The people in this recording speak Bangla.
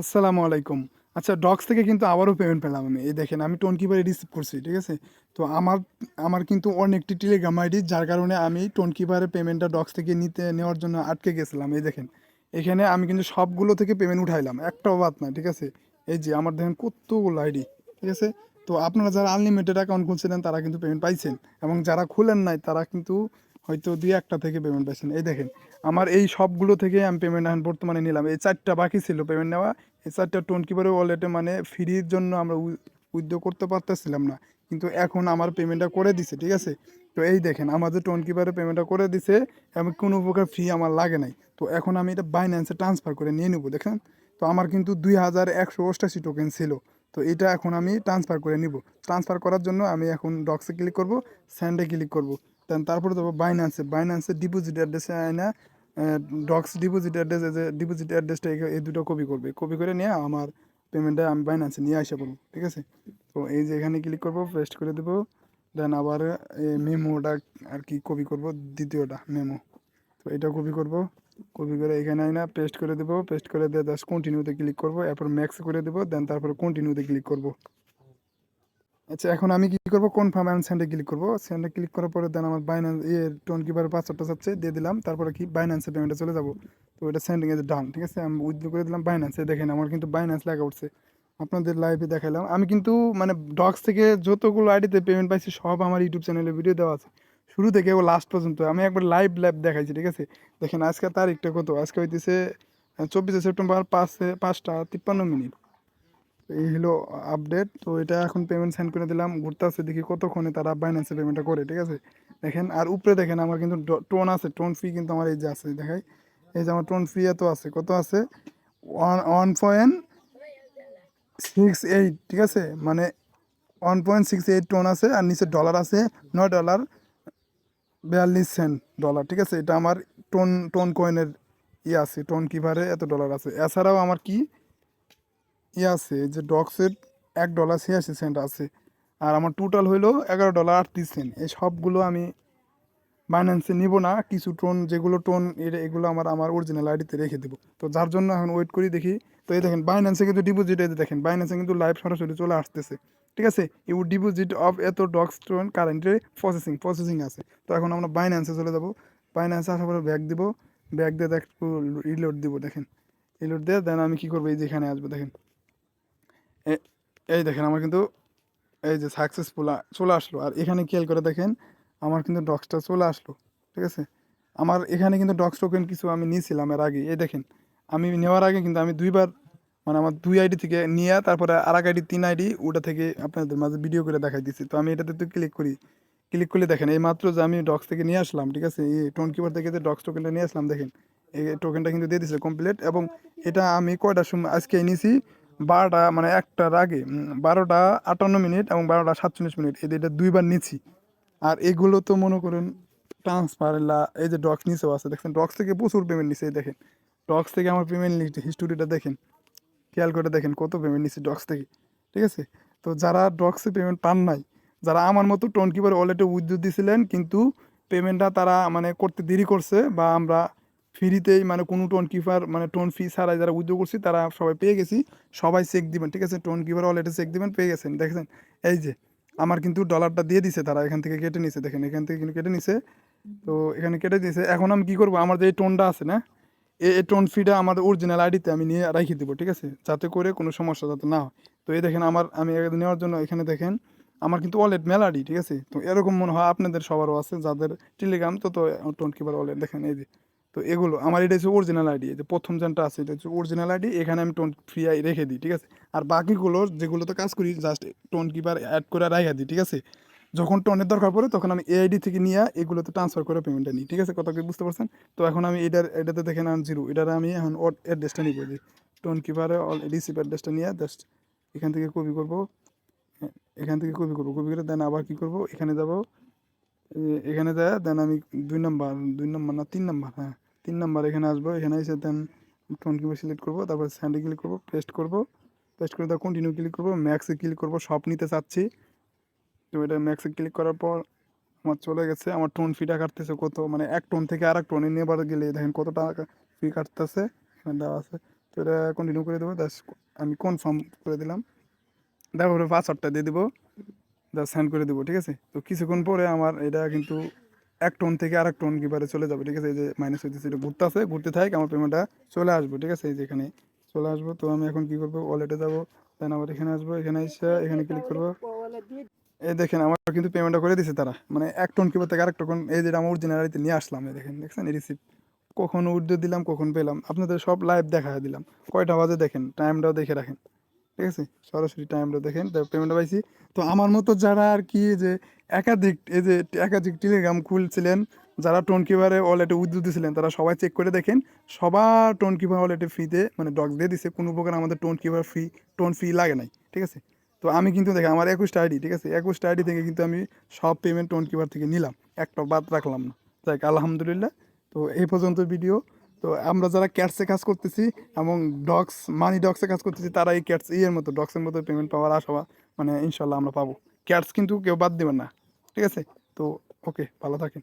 আসসালামু আলাইকুম। আচ্ছা ডক্স থেকে কিন্তু আবারও পেমেন্ট পেলাম আমি। এই দেখেন আমি টোন কিপারে রিসিভ করছি, ঠিক আছে? তো আমার আমার কিন্তু অনেকটি টেলিগ্রাম আইডি যার কারণে আমি টোন কিপারের পেমেন্টটা ডক্স থেকে নিতে নেওয়ার জন্য আটকে গেছিলাম। এই দেখেন। এখানে আমি কিন্তু সবগুলো থেকে পেমেন্ট উঠাইলাম। একটাও বাদ না, ঠিক আছে? এই যে আমার দেখেন কতগুলো আইডি, ঠিক আছে? তো আপনারা যারা আনলিমিটেড অ্যাকাউন্ট খুলছিলেন তারা কিন্তু পেমেন্ট পাইছেন এবং যারা খুলেন নাই তারা কিন্তু হয়তো দুই একটা থেকে পেমেন্ট পাইছেন। এই দেখেন আমার এই সবগুলো থেকে আমি পেমেন্ট এখন বর্তমানে নিলাম। এই ৪ টা বাকি ছিল পেমেন্ট নেওয়া। এই ৪ টা টোন কিপারের ওয়ালেটে মানে ফ্রির জন্য আমরা উদ্যোগ করতে পারতেছিলাম না। কিন্তু এখন আমার পেমেন্টটা করে দিছে, ঠিক আছে? তো এই দেখেন আমার যে টোন কিপারে পেমেন্টটা করে দিছে এবং কোনো প্রকার ফি আমার লাগে নাই। তো এখন আমি এটা বাইন্যান্সে ট্রান্সফার করে নিয়ে নেব দেখেন। তো আমার কিন্তু ২,১৮৮ টোকেন ছিল। তো এটা এখন আমি ট্রান্সফার করে নিব। ট্রান্সফার করার জন্য আমি এখন ডক্সে ক্লিক করব, স্যান্ডে ক্লিক করব। দেন তারপরে যাব বাইন্যান্সে। বাইন্যান্সের ডিপোজিট অ্যাড্রেসে অ্যা ডক্স ডিপোজিট অ্যাড্রেস ডিপোজিট অ্যাড্রেসটা এই দুটো কপি করবে। কপি করে নিয়ে আমার পেমেন্টটা আমি বাইন্যান্সে নিয়ে আইসা পড়ব। ঠিক আছে? তো এই যে এখানে ক্লিক করব পেস্ট করে দেব। দেন আবার মেমোটা আর কি কপি করব, দ্বিতীয়টা মেমো। তো এটা কপি করব। কপি করে এখানে আইনা পেস্ট করে দেবো পেস্ট করে দিয়ে জাস্ট কন্টিনিউতে ক্লিক করব, এরপর ম্যাক্স করে দেব। দেন তারপরে কন্টিনিউতে ক্লিক করব। আচ্ছা এখন আমি কি করব কনফার্ম অ্যান্ড সেন্ডে ক্লিক করব। সেন্ডে ক্লিক করার পরে দেন আমার বাইন্যান্স ইয়ে টোন কিপারের পাসওয়ার্ডটা চাচ্ছে দিয়ে দিলাম। তারপরে কি বাইন্যান্সে পেমেন্টে চলে যাব। তো এটা সেন্ডিং এজ ডান। ঠিক আছে? আমি উইথড্র করে দিলাম বাইন্যান্সে। দেখেন আমার কিন্তু বাইন্যান্স লেখা উঠছে। আপনাদের লাইভে দেখাইলাম। আমি কিন্তু মানে ডক্স থেকে যতগুলো আইডিতে পেমেন্ট পাইছি সব আমার ইউটিউব চ্যানেলে ভিডিও দেওয়া আছে। শুরু থেকে ও লাস্ট পর্যন্ত আমি একবার লাইভ লাইভ দেখাইছি, ঠিক আছে? দেখেন আজকে তারিখটা কত? আজকে হইতেছে চব্বিশে সেপ্টেম্বর ৫ এ ৫টা ৫৩ মিনিট। এই হলো আপডেট। তো এটা এখন পেমেন্ট সেন্ড করে দিলাম। ঘুরতাছে দেখি কতক্ষণে তারা বাইন্যান্সে পেমেন্টটা করে, ঠিক আছে? দেখেন আর উপরে দেখেন আমার কিন্তু টোন আছে। টোন ফি কিন্তু আমার এই যে আছে দেখাই। এই যে আমার টোন ফি এত আছে। কত আছে? ওয়ান 1.68 ঠিক আছে? মানে 1.68 টোন আছে আর নিচে ডলার আছে $৯ ৪২ সেন্ট ডলার, ঠিক আছে? এটা আমার টোন টোন কয়েনের ইয়ে আছে। টোন কিপারে এত ডলার আছে। এছাড়াও আমার কি ইয়ে আছে যে ডক্সের $১.৮৬ আছে। আর আমার টোটাল হইল $১১.৩৮ এই সবগুলো আমি বাইন্যান্সে নিব না। কিছু টোন যেগুলো টোন এগুলো আমার আমার অরিজিনাল আইডিতে রেখে দেবো তো যার জন্য এখন ওয়েট করি দেখি। তো এই দেখেন বাইন্যান্সে কিন্তু ডিপোজিট এই দেখেন বাইন্যান্সে কিন্তু লাইভ সরাসরি চলে আসতেছে। ঠিক আছে? ইউ ডিপোজিট অফ এত ডক্স টোন কারেন্টের প্রসেসিং প্রসেসিং আছে। তো এখন আমরা বাইন্যান্সে চলে যাব। বাইন্যান্সে আসার পরে ব্যাগ দিব। ব্যাগ দিয়ে দেখ রিলোড দিব, দেখেন। রিলোড দিয়ে দেন আমি কী করব এই যেখানে আসব, দেখেন। এই দেখেন আমার কিন্তু এই যে সাকসেসফুল চলে আসলো। আর এখানে খেয়াল করে দেখেন আমার কিন্তু ডক্সটা চলে আসলো। ঠিক আছে? আমার এখানে কিন্তু ডক্স টোকেন কিছু আমি নিয়েছিলাম এর আগে। এই দেখেন আমি নেওয়ার আগে কিন্তু আমি দুইবার মানে আমার দুই আইডি থেকে নিয়ে তারপরে আর এক আইডি তিন আইডি ওটা থেকে আপনাদের মাঝে ভিডিও করে দেখাই দিছি। তো আমি এটাতে তো ক্লিক করি। ক্লিক করলে দেখেন এই মাত্র যে আমি ডক্স থেকে নিয়ে আসলাম, ঠিক আছে? এই টোন কিপার থেকে যে ডক্স টোকেনটা নিয়ে আসলাম দেখেন। এই টোকেনটা কিন্তু দিয়ে দিছে কমপ্লিট এবং এটা আমি কয়টার সময় আজকে নিছি ১২টা মানে একটার আগে বারোটা আটান্ন মিনিট এবং ১২টা ৪৭ মিনিট এই ২টা ২ বার নিছি। আর এগুলো তো মনে করেন ট্রান্সফার লা এই যে ডক্স নিচেও আছে দেখছেন ডক্স থেকে প্রচুর পেমেন্ট এই দেখেন। ডক্স থেকে আমার পেমেন্ট হিস্টোরিটা দেখেন। খেয়াল করে দেখেন কত পেমেন্ট নিছি ডক্স থেকে। ঠিক আছে? তো যারা ডক্সে পেমেন্ট পান নাই, যারা আমার মতো টোন কিপার ওয়ালেটে উইথড্র দিয়েছিলেন কিন্তু পেমেন্টটা তারা মানে করতে দেরি করছে বা আমরা ফ্রিতেই মানে কোনো টোন কিপার মানে টোন ফি ছাড়াই যারা উইথড্র করছি তারা সবাই পেয়ে গেছি। সবাই চেক দিবেন, ঠিক আছে? টোন কিপার ওয়ালেটে চেক দিবেন পেয়ে গেছেন। দেখেছেন? এই যে আমার কিন্তু ডলারটা দিয়ে দিছে তারা এখান থেকে কেটে নিছে দেখেন এখান থেকে কিন্তু কেটে নিছে। তো এখানে কেটে দিয়েছে। এখন আমি কি করব আমার যে এই টোনটা আছে না? এই টোন ফিটা আমার অরিজিনাল আইডিতে আমি নিয়ে রাইখে দেবো ঠিক আছে? যাতে করে কোনো সমস্যা যাতে না হয়। তো এই দেখেন আমার আমি নেওয়ার জন্য এখানে দেখেন আমার কিন্তু ওয়ালেট মেলা আইডি, ঠিক আছে? তো এরকম মনে হয় আপনাদের সবারও আছে যাদের টেলিগ্রাম তো তো টোন কিপার ওয়ালেট দেখেন এই যে। তো এগুলো আমার এটা হচ্ছে অরিজিনাল আইডি। যে ১ম যেনটা আছে এটা হচ্ছে অরিজিনাল আইডি। এখানে আমি টোন ফ্রি আই রেখে দিই, ঠিক আছে? আর বাকিগুলো যেগুলোতে কাজ করি জাস্ট টোন কিপার অ্যাড করে রাখা দিই, ঠিক আছে? যখন টোনের দরকার পড়ে তখন আমি এই আইডি থেকে নিয়া এগুলোতে ট্রান্সফার করে পেমেন্টটা নিই, ঠিক আছে? কথা কি বুঝতে পারছেন? তো এখন আমি এটার এটাতে দেখেন এখন 0 এটার আমি এখন অ্যাড্রেসটা নিব যে টোন কিপারে অল রিসিভ অ্যাড্রেসটা নিয়ে জাস্ট এখান থেকে কপি করব। এ এখান থেকে কপি করব কপি করে দেন আবার কী করব এখানে যাব। এখানে যায়া দেন আমি দুই নম্বর দুই নম্বর না তিন নম্বর হ্যাঁ, ৩ নাম্বার এখানে আসব। এখানে এসে দেন টোন কিপার সিলেক্ট করব, তারপর স্যান্ডে ক্লিক করব পেস্ট করব পেস্ট করে দেওয়া কন্টিনিউ ক্লিক করব। ম্যাক্সে ক্লিক করব, সব নিতে চাচ্ছি। তো এটা ম্যাক্সে ক্লিক করার পর আমার চলে গেছে। আমার টোন ফিটা কাটতেছে কত মানে এক টোন থেকে আরেক টোনে নেবার গেলে, দেখেন কত টাকা ফি কাটতেছে। দেওয়া আছে। তো এটা কন্টিনিউ করে দেবো দাস আমি কনফার্ম করে দিলাম তারপরে পাসওয়ার্ডটা দিয়ে দেবো যা সেন্ড করে দেবো, ঠিক আছে তো কিছুক্ষণ পরে আমার এটা কিন্তু এক টোন থেকে আরেক টোন কিবারে চলে যাবে, ঠিক আছে? এই যে মাইনাস হইতেছে, এটা ঘুরতে আছে, ঘুরতে থাকে, আমার পেমেন্টটা চলে আসব, ঠিক আছে? এই যে এখানে চলে আসব, তো আমি এখন কি করব? ওয়ালেটে যাব দেন আবার এখানে আসব, এখানে এসে এখানে ক্লিক করব। এই দেখেন, আমার কিন্তু পেমেন্টটা করে দিছে তারা মানে এক টোন কিবার থেকে আরেক টোন, এই যেটা আমার অরিজিনালিতে নিয়ে আসলাম, এই দেখেন, দেখছেন? রিসিপ্ট কখন উর্দু দিলাম, কখন পেলাম, আপনাদের সব লাইভ দেখা দিলাম। কয়টা বাজে দেখেন? টাইমটাও দেখে রাখেন। ঠিক আছে? সরাসরি টাইমটা দেখেন, তারপর পেমেন্টটা পাইছি। তো আমার মতো যারা আর কি যে একাধিক, এই যে একাধিক টেলিগ্রাম খুলছিলেন, যারা টোন কিপারে ওয়ালেটে উদ্যোগ দিয়েছিলেন তারা সবাই চেক করে দেখেন, সবার টোন কিপার ওয়ালেটে ফ্রিতে মানে ডক্স দিয়ে দিছে। কোনো প্রকার আমাদের Tonkeeper free TON fee লাগে নাই, ঠিক আছে? তো আমি কিন্তু দেখেন, আমার একুশটা আইডি ঠিক আছে? একুশটা আইডি থেকে কিন্তু আমি সব পেমেন্ট টোন কিপার থেকে নিলাম। একটা বাদ রাখলাম না। যাক, আলহামদুলিল্লাহ। তো এই পর্যন্ত ভিডিও তো আমরা যারা ক্যাটসে কাজ করতেছি এবং ডগস মানি ডগসে কাজ করতেছি তারা এই ক্যাটস ইয়ের মতো ডগসের মতো পেমেন্ট পাওয়ার আশা মানে ইনশাল্লাহ আমরা পাবো। ক্যাটস কিন্তু কেউ বাদ দেবেন না, ঠিক আছে? তো ওকে ভালো থাকেন।